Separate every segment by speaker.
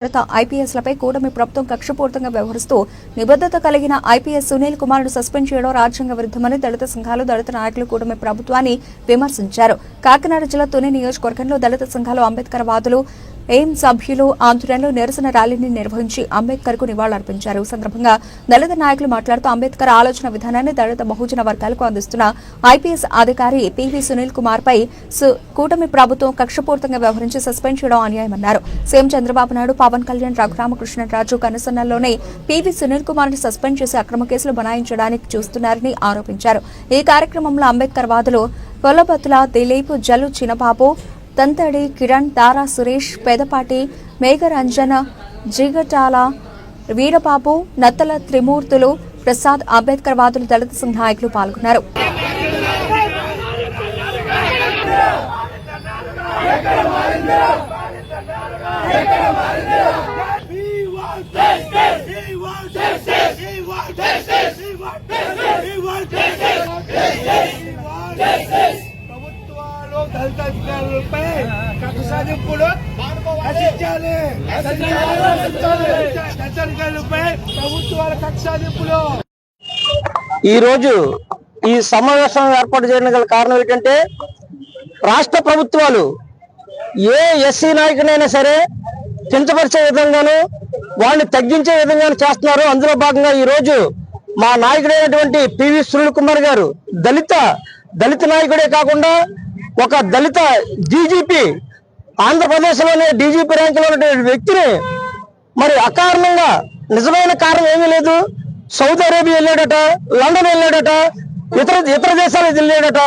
Speaker 1: భారత ఐపీఎస్లపై కూటమి ప్రభుత్వం కక్షపూరితంగా వ్యవహరిస్తూ నిబద్ధత కలిగిన ఐపీఎస్ సునీల్ కుమార్ను సస్పెండ్ చేయడం రాజ్యాంగ విరుద్ధమని దళిత సంఘాలు దళిత నాయకులు కూటమి ప్రభుత్వాన్ని విమర్శించారు. కాకినాడ జిల్లా తుని నియోజకవర్గంలో దళిత సంఘాలు అంబేద్కర్ వాదులు ఎయిమ్ సభ్యులు ఆధ్వర్యంలో నిరసన ర్యాలీని నిర్వహించి అంబేద్కర్కు నివాళులర్పించారు సందర్భంగా దళిత నాయకులు మాట్లాడుతూ అంబేద్కర్ ఆలోచన విధానాన్ని దళిత బహుజన వర్గాలకు అందిస్తున్న ఐపీఎస్ అధికారి పివి సునీల్ కుమార్ పై సు- కూటమి ప్రభుత్వం కక్షపూర్తంగా వ్యవహరించి సస్పెండ్ చేయడం అన్యాయమన్నారు. సీఎం చంద్రబాబు నాయుడు పవన్ కళ్యాణ్ రఘురామకృష్ణరాజు కనుసన్నల్లోనే పివి సునీల్ కుమార్ని సస్పెండ్ చేసి అక్రమ కేసులు బనాయించడానికి చూస్తున్నారని ఆరోపించారు. ఈ కార్యక్రమంలో అంబేద్కర్ వాదులు కొల్లపతుల దిలీప్ జలు చిన్నబాబు తంతడి కిరణ్ తారా సురేష్ పెదపాటి మేఘరంజన జిగటాల వీరబాబు నత్తల త్రిమూర్తులు ప్రసాద్ అంబేద్కర్ వాదులు దళిత సంఘ నాయకులు పాల్గొన్నారు.
Speaker 2: అధికారులపై కక్ష సాధింపులు రచించాలి అధికారులపై ప్రభుత్వాల కక్ష సాధింపులు
Speaker 3: ఈ రోజు ఈ సమావేశం ఏర్పాటు చేయడం గల కారణం ఏంటంటే రాష్ట్ర ప్రభుత్వాలు ఏ ఎస్సీ నాయకునైనా సరే కించపరిచే విధంగాను వాళ్ళని తగ్గించే విధంగాను చేస్తున్నారు. అందులో భాగంగా ఈ రోజు మా నాయకుడైనటువంటి పివి సునీల్ కుమార్ గారు దళిత దళిత నాయకుడే కాకుండా ఒక దళిత డీజీపీ ఆంధ్రప్రదేశ్లోనే డీజీపీ ర్యాంకులో ఉన్నటువంటి వ్యక్తిని మరి అకారణంగా నిజమైన కారణం ఏమీ లేదు. సౌదీ అరేబియా వెళ్ళాడట లండన్ వెళ్ళాడట ఇతర ఇతర దేశాలకు వెళ్ళాడట.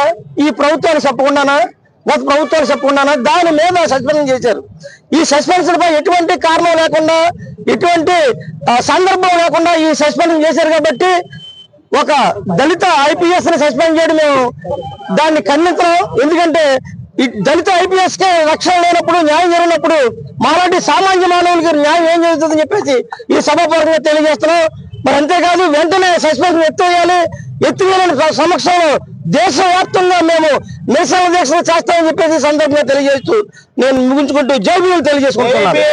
Speaker 3: ఈ ప్రభుత్వాలు చెప్పకుండానా? గత ప్రభుత్వాలు చెప్పకుండానా? దాని మీద సస్పెన్షన్ చేశారు. ఈ సస్పెన్షన్ పై ఎటువంటి కారణం లేకుండా ఎటువంటి సందర్భం లేకుండా ఈ సస్పెన్షన్ చేశారు కాబట్టి ఒక దళిత ఐపీఎస్ని సస్పెండ్ చేయడం మేము దాన్ని ఖండించడం ఎందుకంటే ఈ దళిత ఐపీఎస్ కే రక్షణ లేనప్పుడు న్యాయం జరిగినప్పుడు మాలాంటి సామాన్య మానవులకి న్యాయం ఏం జరుగుతుందని చెప్పేసి ఈ సభాపూర్వకంగా తెలియజేస్తున్నాం. మరి అంతేకాదు వెంటనే సస్పెన్షన్ ఎత్తివేయాలి ఎత్తివేయాలని సమక్షంలో దేశవ్యాప్తంగా మేము నిరసన దీక్షలు చేస్తామని చెప్పేసి సందర్భంగా తెలియజేస్తూ నేను ముగించుకుంటూ జైబీలు తెలియజేసుకుంటున్నాను.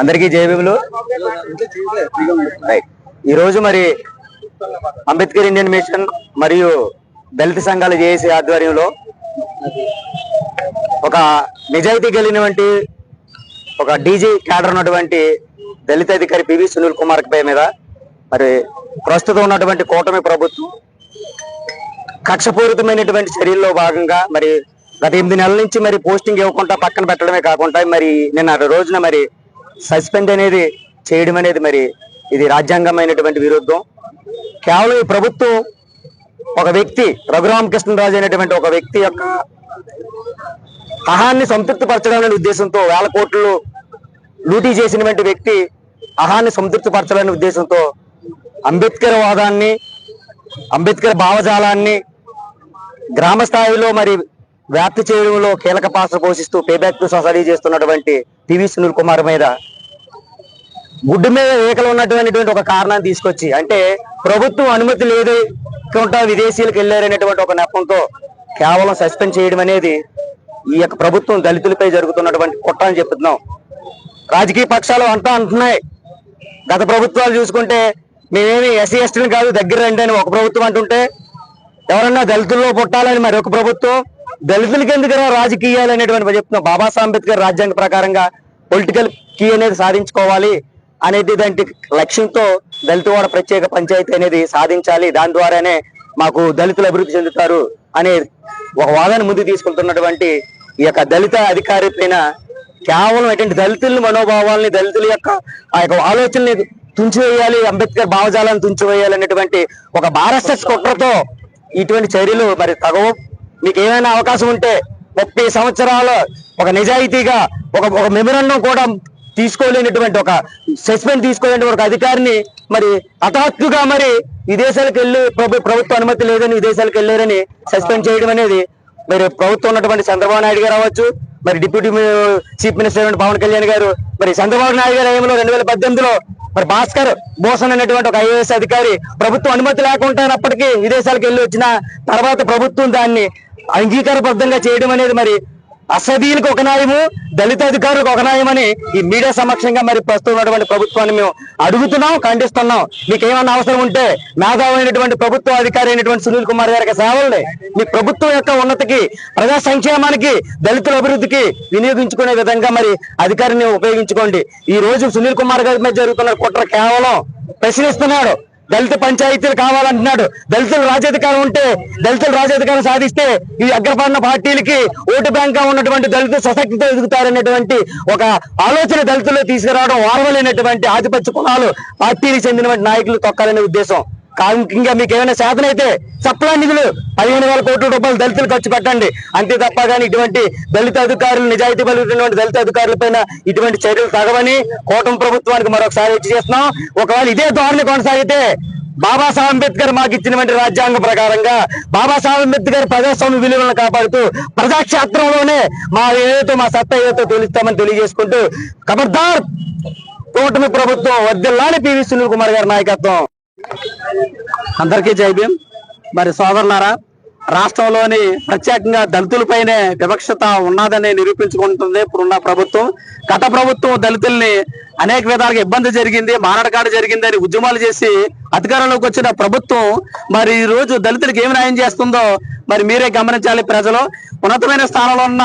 Speaker 4: అందరికీ జయబిబులు రైట్ ఈ రోజు మరి అంబేద్కర్ ఇండియన్ మిషన్ మరియు దళిత సంఘాల జేఏసీ ఆధ్వర్యంలో ఒక నిజాయితీ కలిగినటువంటి ఒక డీజీ క్యాడర్ ఉన్నటువంటి దళిత అధికారి పివి సునీల్ కుమార్ పై మీద మరి ప్రస్తుతం ఉన్నటువంటి కూటమి ప్రభుత్వం కక్షపూరితమైనటువంటి చర్యల్లో భాగంగా మరి గత ఎనిమిది నెలల నుంచి మరి పోస్టింగ్ ఇవ్వకుండా పక్కన పెట్టడమే కాకుండా మరి నిన్న రోజున మరి సస్పెండ్ అనేది చేయడం అనేది మరి ఇది రాజ్యాంగమైనటువంటి విరుద్ధం. కేవలం ఈ ప్రభుత్వం ఒక వ్యక్తి రఘురామకృష్ణరాజు అనేటువంటి ఒక వ్యక్తి యొక్క అహాన్ని సంతృప్తిపరచడం అనే ఉద్దేశంతో వేల కోట్లు లూటీ చేసినటువంటి వ్యక్తి అహాన్ని సంతృప్తిపరచాలనే ఉద్దేశంతో అంబేద్కర్ వాదాన్ని అంబేద్కర్ భావజాలాన్ని గ్రామ స్థాయిలో మరి వ్యాప్తి చేయడంలో కీలక పాత్ర పోషిస్తూ పేబ్యాక్ టు సొసైటీ చేస్తున్నటువంటి పివి సునీల్ కుమార్ మీద గుడ్డు మీద ఏకలు ఉన్నటువంటి ఒక కారణాన్ని తీసుకొచ్చి అంటే ప్రభుత్వం అనుమతి లేదు కొంత విదేశీయులకు వెళ్ళారనేటువంటి ఒక నెపంతో కేవలం సస్పెండ్ చేయడం అనేది ఈ యొక్క ప్రభుత్వం దళితులపై జరుగుతున్నటువంటి కుట్ర అని చెప్తున్నాం. రాజకీయ పక్షాలు అంతా అంటున్నాయి. గత ప్రభుత్వాలు చూసుకుంటే మేమేమి ఎస్సీ ఎస్టీలు కాదు దగ్గర రండి అని ఒక ప్రభుత్వం అంటుంటే ఎవరన్నా దళితుల్లో పుట్టాలని మరి ఒక ప్రభుత్వం దళితులకి ఎందుకు రాజకీయాలు అనేటువంటి చెప్తున్నాం. బాబాసాహెబ్ అంబేద్కర్ రాజ్యాంగ ప్రకారంగా పొలిటికల్ కీ అనేది సాధించుకోవాలి. అనేది దాంటి లక్ష్యంతో దళితవాడ ప్రత్యేక పంచాయతీ అనేది సాధించాలి. దాని ద్వారానే మాకు దళితులు అభివృద్ధి చెందుతారు అనే ఒక వాదన ముందు తీసుకుంటున్నటువంటి ఈ యొక్క దళిత అధికారి పైన కేవలం అటువంటి దళితుల మనోభావాల్ని దళితుల యొక్క ఆ యొక్క ఆలోచనని తుంచివేయాలి అంబేద్కర్ భావజాలను తుంచివేయాలి అనేటువంటి ఒక భారత కుట్రతో ఇటువంటి చర్యలు మరి తగవు. మీకు ఏమైనా అవకాశం ఉంటే ముప్పై సంవత్సరాలు ఒక నిజాయితీగా ఒక ఒక మెమరాండం కూడా తీసుకోలేనటువంటి ఒక సస్పెండ్ తీసుకోలేని ఒక అధికారిని మరి హఠాత్తుగా మరి విదేశాలకు వెళ్ళి ప్రభు ప్రభుత్వ అనుమతి లేదని విదేశాలకు వెళ్ళారని సస్పెండ్ చేయడం అనేది మరి ప్రభుత్వం ఉన్నటువంటి చంద్రబాబు నాయుడు గారు అవ్వచ్చు మరి deputy chief minister Pawan Kalyan గారు మరి చంద్రబాబు నాయుడు గారి హయాంలో రెండు వేల పద్దెనిమిదిలో మరి భాస్కర్ భూషణ్ అనేటువంటి ఒక ఐఏఎస్ అధికారి ప్రభుత్వం అనుమతి లేకుండానప్పటికీ విదేశాలకు వెళ్ళి వచ్చిన తర్వాత ప్రభుత్వం దాన్ని అంగీకారబద్ధంగా చేయడం అనేది మరి అసదీలకు ఒక న్యాయము దళిత అధికారులకు ఒక న్యాయమని ఈ మీడియా సమక్షంగా మరి ప్రస్తుతం ఉన్నటువంటి ప్రభుత్వాన్ని మేము అడుగుతున్నాం ఖండిస్తున్నాం. మీకు ఏమన్నా అవసరం ఉంటే మేధావైనటువంటి ప్రభుత్వ అధికారి అయినటువంటి సునీల్ కుమార్ గారి సేవల్ని మీ ప్రభుత్వం యొక్క ఉన్నతికి ప్రజా సంక్షేమానికి దళితుల అభివృద్ధికి వినియోగించుకునే విధంగా మరి అధికారిని ఉపయోగించుకోండి. ఈ రోజు సునీల్ కుమార్ గారి మీద జరుగుతున్న కుట్ర కేవలం ప్రశ్నిస్తున్నాడు. దళిత పంచాయతీలు కావాలంటున్నాడు. దళితులు రాజ్యాధికారం ఉంటే దళితులు రాజ్యాధికారం సాధిస్తే ఈ అగ్రపన్న పార్టీలకి ఓటు బ్యాంక్గా ఉన్నటువంటి దళిత సశక్తితో ఎదుగుతారనేటువంటి ఒక ఆలోచన దళితుల్లో తీసుకురావడం వారవలేనటువంటి ఆధిపత్య కులాలు పార్టీకి చెందినటువంటి నాయకులు తొక్కాలనే ఉద్దేశం. ఇంకా మీకు ఏమైనా శాతం అయితే సప్లా నిధులు పదిహేను వేల కోట్ల రూపాయలు దళితులు ఖర్చు పెట్టండి. అంతే తప్ప కానీ ఇటువంటి దళిత అధికారులు నిజాయితీ పలుకుతున్నటువంటి దళిత అధికారుల పైన ఇటువంటి చర్యలు తగవని కూటమి ప్రభుత్వానికి మరొకసారి వచ్చి చేస్తున్నాం. ఒకవేళ ఇదే ధోరణి కొనసాగితే బాబాసాహెబ్ అంబేద్కర్ మాకు ఇచ్చినటువంటి రాజ్యాంగం ప్రకారంగా బాబాసాహెబ్ అంబేద్కర్ ప్రజాస్వామ్య విలువలను కాపాడుతూ ప్రజాక్షేత్రంలోనే మా ఏదో మా సత్తా ఏదో తెలుస్తామని తెలియజేసుకుంటూ ఖబర్దార్ కూటమి ప్రభుత్వం వర్దిల్లాని పివి సునీల్ కుమార్ గారి నాయకత్వం. అందరికీ జైభీం మరి సోదరులారా రాష్ట్రంలోని ప్రత్యేకంగా దళితులపైనే వివక్షత ఉన్నదని నిరూపించుకుంటుంది ఇప్పుడున్న ప్రభుత్వం. గత ప్రభుత్వం దళితుల్ని అనేక విధాలుగా ఇబ్బంది జరిగింది మారడకాడ జరిగిందని ఉద్యమాలు చేసి అధికారంలోకి వచ్చిన ప్రభుత్వం మరి ఈ రోజు దళితులకు ఏమి న్యాయం చేస్తుందో మరి మీరే గమనించాలి ప్రజలు. ఉన్నతమైన స్థానంలో ఉన్న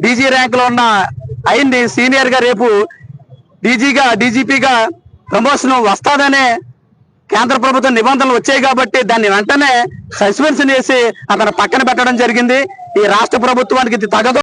Speaker 4: డీజీ ర్యాంకులో ఉన్న అయింది సీనియర్గా రేపు డీజీగా డీజీపీగా ప్రమోషన్ వస్తాదనే కేంద్ర ప్రభుత్వం నిబంధనలు వచ్చాయి కాబట్టి దాన్ని వెంటనే సస్పెన్షన్ చేసి అతను పక్కన పెట్టడం జరిగింది. ఈ రాష్ట్ర ప్రభుత్వానికి ఇది తగదు.